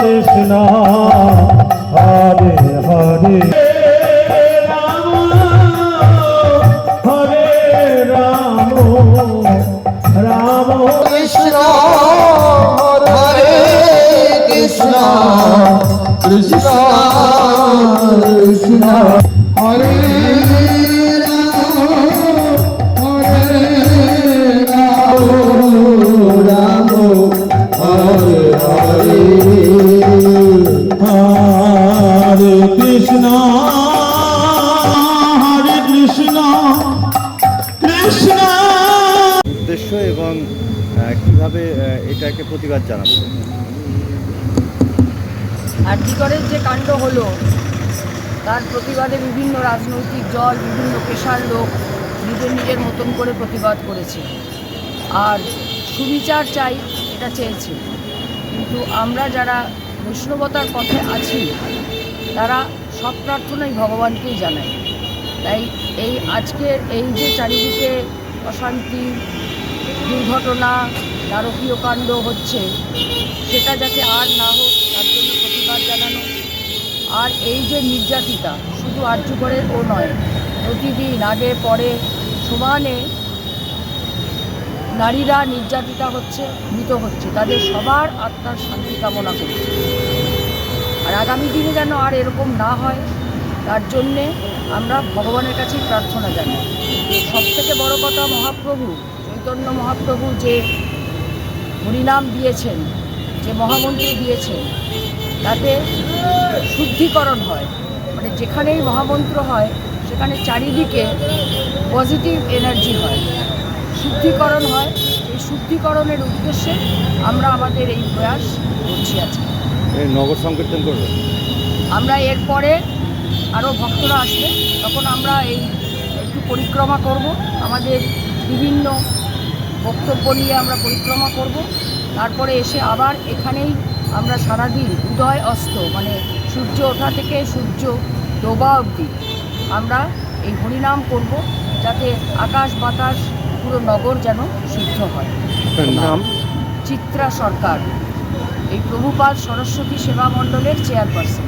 কৃষ্ণ। হরে হরে। রাম হরে রাম উদ্দেশ্য এবং কীভাবে এটাকে প্রতিবাদ জানাব? আর্যিকরের যে কাণ্ড হলো, তার প্রতিবাদে বিভিন্ন রাজনৈতিক দল, বিভিন্ন পেশার লোক নিজের নিজের মতন করে প্রতিবাদ করেছে। আর সুবিচার চাই, এটা চেয়েছে। কিন্তু আমরা যারা বৈষ্ণবতার পথে আছি, তারা সব প্রার্থনাই ভগবানকেই জানাই তাই এই আজকের এই যে চারিদিকে অশান্তি দুর্ঘটনা নারকীয় কাণ্ড হচ্ছে। সেটা যাতে আর না হোক, তার জন্য প্রতিবাদ জানানো। আর এই যে নির্যাতিতা, শুধু আর্যকরের ও নয়, প্রতিদিন আগে, পরে সমানে নারীরা নির্যাতিতা হচ্ছে, মৃত হচ্ছে। তাদের সবার আত্মার শান্তি কামনা করছে আর আগামী দিনে যেন আর এরকম না হয়, তার জন্যে আমরা ভগবানের কাছে প্রার্থনা জানাই। সবথেকে বড় কথা মহাপ্রভু চৈতন্য মহাপ্রভু যে হরিনাম দিয়েছেন যে মহামন্ত্র দিয়েছেন তাতে শুদ্ধিকরণ হয়। মানে যেখানেই মহামন্ত্র হয় সেখানে চারিদিকে পজিটিভ এনার্জি হয়। শুদ্ধিকরণ হয়। এই শুদ্ধিকরণের উদ্দেশ্যে আমরা আমাদের এই প্রয়াস করছি আজকে। এই নগর সংকীর্তন করবে? আমরা এরপরে আরও ভক্তরা আসবে। তখন আমরা এই একটু পরিক্রমা করব। আমাদের বিভিন্ন বক্তব্য নিয়ে আমরা পরিক্রমা করব। তারপরে এসে আবার এখানেই আমরা সারাদিন উদয় অস্ত মানে সূর্য ওঠা থেকে সূর্য ডোবা অবধি আমরা এই হরিনাম করব যাতে আকাশ বাতাস পুরো নগর যেন শুদ্ধ হয়। নাম? চিত্রা সরকার এই প্রভুপাল সরস্বতী সেবা মণ্ডলের চেয়ারপারসন